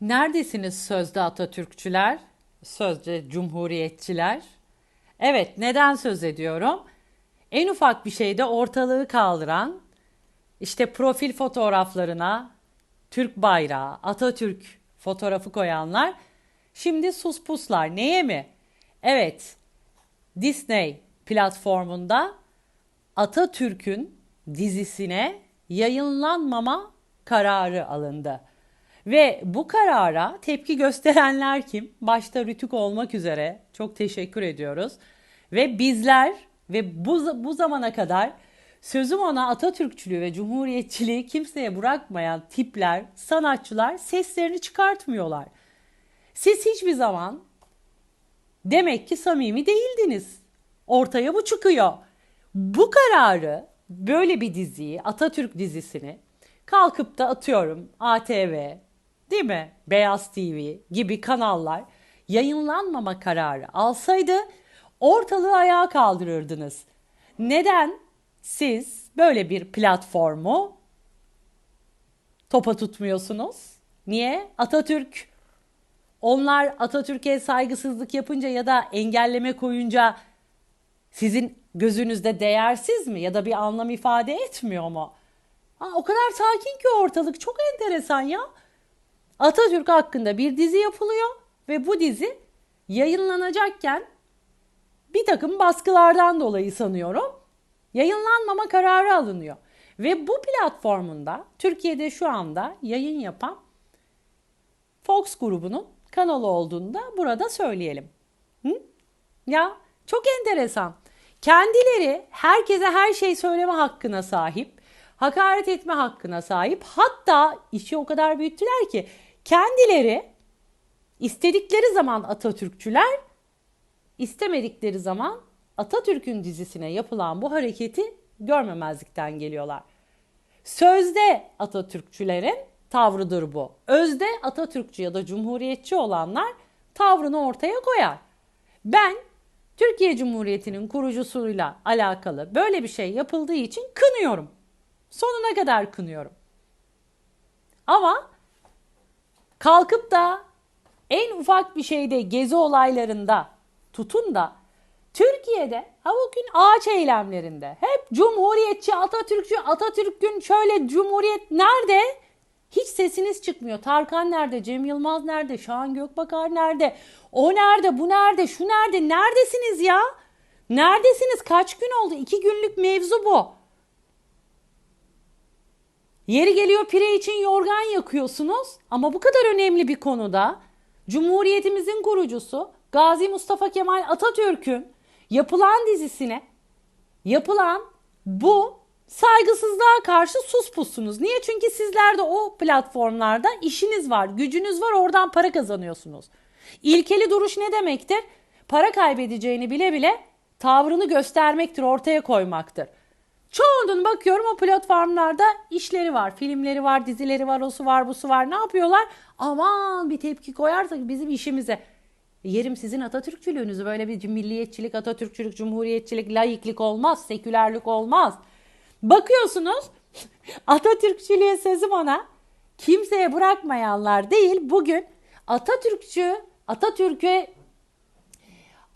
Neredesiniz sözde Atatürkçüler, sözde Cumhuriyetçiler? Evet, neden söz ediyorum? En ufak bir şeyde ortalığı kaldıran, işte profil fotoğraflarına Türk bayrağı, Atatürk fotoğrafı koyanlar şimdi sus puslar. Neye mi? Evet, Disney platformunda Atatürk'ün dizisine yayınlanmama kararı alındı. Ve bu karara tepki gösterenler kim? Başta Rütük olmak üzere çok teşekkür ediyoruz. Ve bizler ve bu, bu zamana kadar sözüm ona Atatürkçülüğü ve Cumhuriyetçiliği kimseye bırakmayan tipler, sanatçılar seslerini çıkartmıyorlar. Siz hiçbir zaman demek ki samimi değildiniz. Ortaya bu çıkıyor. Bu kararı böyle bir diziyi, Atatürk dizisini kalkıp da atıyorum ATV, değil mi? Beyaz TV gibi kanallar yayınlanmama kararı alsaydı ortalığı ayağa kaldırırdınız. Neden siz böyle bir platformu topa tutmuyorsunuz? Niye? Atatürk onlar Atatürk'e saygısızlık yapınca ya da engelleme koyunca sizin gözünüzde değersiz mi ya da bir anlam ifade etmiyor mu? Aa, o kadar sakin ki ortalık çok enteresan ya. Atatürk hakkında bir dizi yapılıyor ve bu dizi yayınlanacakken bir takım baskılardan dolayı sanıyorum yayınlanmama kararı alınıyor. Ve bu platformunda Türkiye'de şu anda yayın yapan Fox grubunun kanalı olduğunu da burada söyleyelim. Hı? Ya çok enteresan. Kendileri herkese her şey söyleme hakkına sahip, hakaret etme hakkına sahip. Hatta işi o kadar büyüttüler ki kendileri istedikleri zaman Atatürkçüler, istemedikleri zaman Atatürk'ün dizisine yapılan bu hareketi görmemezlikten geliyorlar. Sözde Atatürkçülerin tavrıdır bu. Özde Atatürkçü ya da Cumhuriyetçi olanlar tavrını ortaya koyar. Ben Türkiye Cumhuriyeti'nin kurucusuyla alakalı böyle bir şey yapıldığı için kınıyorum. Sonuna kadar kınıyorum. Ama kalkıp da en ufak bir şeyde gezi olaylarında tutun da Türkiye'de ha bugün ağaç eylemlerinde hep Cumhuriyetçi, Atatürkçü, Atatürk'ün şöyle Cumhuriyet nerede? Hiç sesiniz çıkmıyor. Tarkan nerede? Cem Yılmaz nerede? Şahan Gökbakar nerede? O nerede? Bu nerede? Şu nerede? Neredesiniz ya? Neredesiniz? Kaç gün oldu? İki günlük mevzu bu. Yeri geliyor pire için yorgan yakıyorsunuz ama bu kadar önemli bir konuda Cumhuriyetimizin kurucusu Gazi Mustafa Kemal Atatürk'ün yapılan dizisine yapılan bu saygısızlığa karşı sus pussunuz. Niye? Çünkü sizler de o platformlarda işiniz var, gücünüz var, oradan para kazanıyorsunuz. İlkeli duruş ne demektir? Para kaybedeceğini bile bile tavrını göstermektir, ortaya koymaktır. Çoğunun bakıyorum o platformlarda işleri var, filmleri var, dizileri var, osu var, busu var. Ne yapıyorlar? Aman bir tepki koyarsak bizim işimize. Yerim sizin Atatürkçülüğünüzü böyle bir milliyetçilik, Atatürkçülük, cumhuriyetçilik, laiklik olmaz, sekülerlik olmaz. Bakıyorsunuz Atatürkçülüğe sözüm ona kimseye bırakmayanlar değil bugün Atatürkçü, Atatürk'e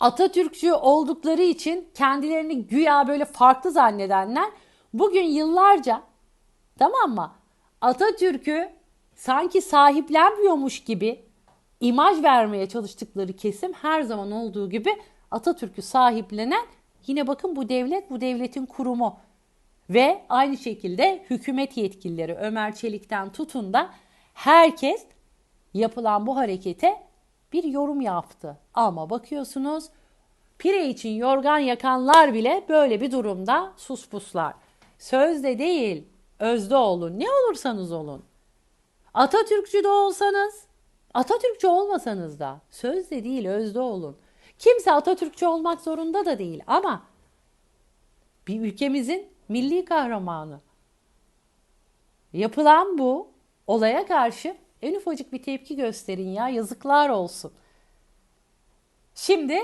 Atatürkçü oldukları için kendilerini güya böyle farklı zannedenler bugün yıllarca tamam mı? Atatürk'ü sanki sahiplenmiyormuş gibi imaj vermeye çalıştıkları kesim her zaman olduğu gibi Atatürk'ü sahiplenen yine bakın bu devlet bu devletin kurumu ve aynı şekilde hükümet yetkilileri Ömer Çelik'ten tutun da herkes yapılan bu harekete bir yorum yaptı. Ama bakıyorsunuz pire için yorgan yakanlar bile böyle bir durumda suspuslar. Sözde değil, özde olun. Ne olursanız olun. Atatürkçü de olsanız, Atatürkçü olmasanız da sözde değil, özde olun. Kimse Atatürkçü olmak zorunda da değil ama bir ülkemizin milli kahramanı. Yapılan bu olaya karşı en ufacık bir tepki gösterin ya yazıklar olsun. Şimdi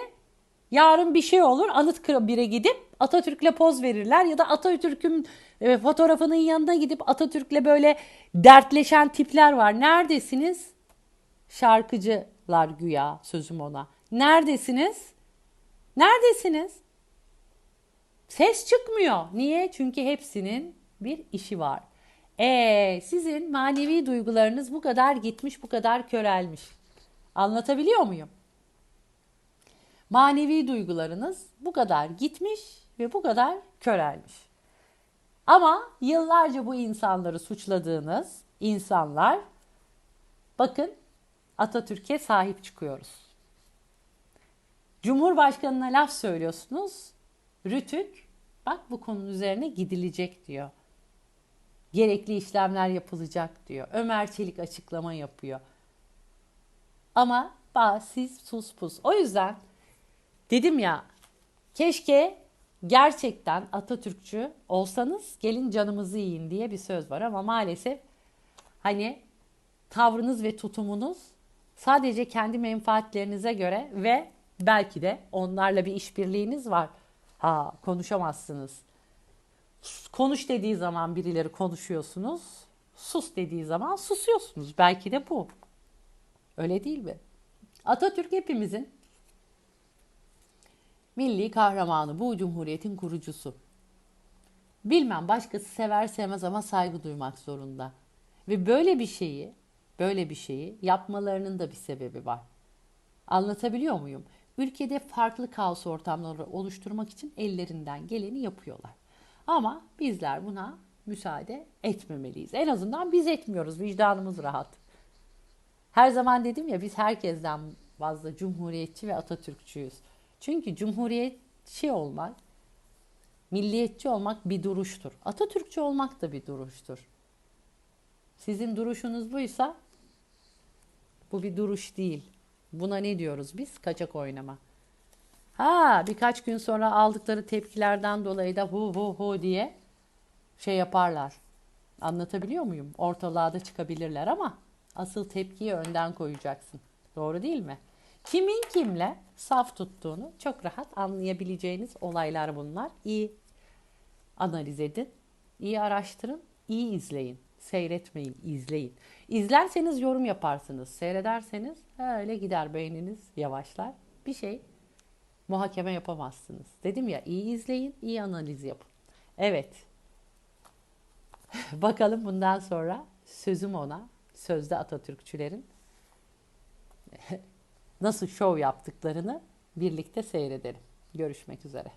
yarın bir şey olur Anıtkabir'e gidip Atatürk'le poz verirler ya da Atatürk'ün e, fotoğrafının yanına gidip Atatürk'le böyle dertleşen tipler var. Neredesiniz? şarkıcılar güya sözüm ona. Neredesiniz? Neredesiniz? Ses çıkmıyor. Niye? Çünkü hepsinin bir işi var. Ee, sizin manevi duygularınız bu kadar gitmiş, bu kadar körelmiş. Anlatabiliyor muyum? Manevi duygularınız bu kadar gitmiş ve bu kadar körelmiş. Ama yıllarca bu insanları suçladığınız insanlar bakın Atatürk'e sahip çıkıyoruz. Cumhurbaşkanına laf söylüyorsunuz. Rütük bak bu konunun üzerine gidilecek diyor. Gerekli işlemler yapılacak diyor. Ömer Çelik açıklama yapıyor. Ama bah, siz sus pus. O yüzden dedim ya keşke gerçekten Atatürkçü olsanız gelin canımızı yiyin diye bir söz var ama maalesef hani tavrınız ve tutumunuz sadece kendi menfaatlerinize göre ve belki de onlarla bir işbirliğiniz var. Ha konuşamazsınız. Konuş dediği zaman birileri konuşuyorsunuz. Sus dediği zaman susuyorsunuz. Belki de bu. Öyle değil mi? Atatürk hepimizin milli kahramanı, bu cumhuriyetin kurucusu. Bilmem başkası sever sevmez ama saygı duymak zorunda. Ve böyle bir şeyi, böyle bir şeyi yapmalarının da bir sebebi var. Anlatabiliyor muyum? Ülkede farklı kaos ortamları oluşturmak için ellerinden geleni yapıyorlar. Ama bizler buna müsaade etmemeliyiz. En azından biz etmiyoruz. Vicdanımız rahat. Her zaman dedim ya biz herkesten fazla cumhuriyetçi ve Atatürkçüyüz. Çünkü cumhuriyetçi olmak, milliyetçi olmak bir duruştur. Atatürkçü olmak da bir duruştur. Sizin duruşunuz buysa bu bir duruş değil. Buna ne diyoruz biz? Kaçak oynama. Ha birkaç gün sonra aldıkları tepkilerden dolayı da hu hu hu diye şey yaparlar. Anlatabiliyor muyum? Ortalığa da çıkabilirler ama asıl tepkiyi önden koyacaksın. Doğru değil mi? Kimin kimle saf tuttuğunu çok rahat anlayabileceğiniz olaylar bunlar. İyi analiz edin, iyi araştırın, iyi izleyin. Seyretmeyin, izleyin. İzlerseniz yorum yaparsınız. Seyrederseniz öyle gider beyniniz yavaşlar. Bir şey muhakeme yapamazsınız. Dedim ya iyi izleyin, iyi analiz yapın. Evet. Bakalım bundan sonra sözüm ona, sözde Atatürkçülerin nasıl şov yaptıklarını birlikte seyredelim. Görüşmek üzere.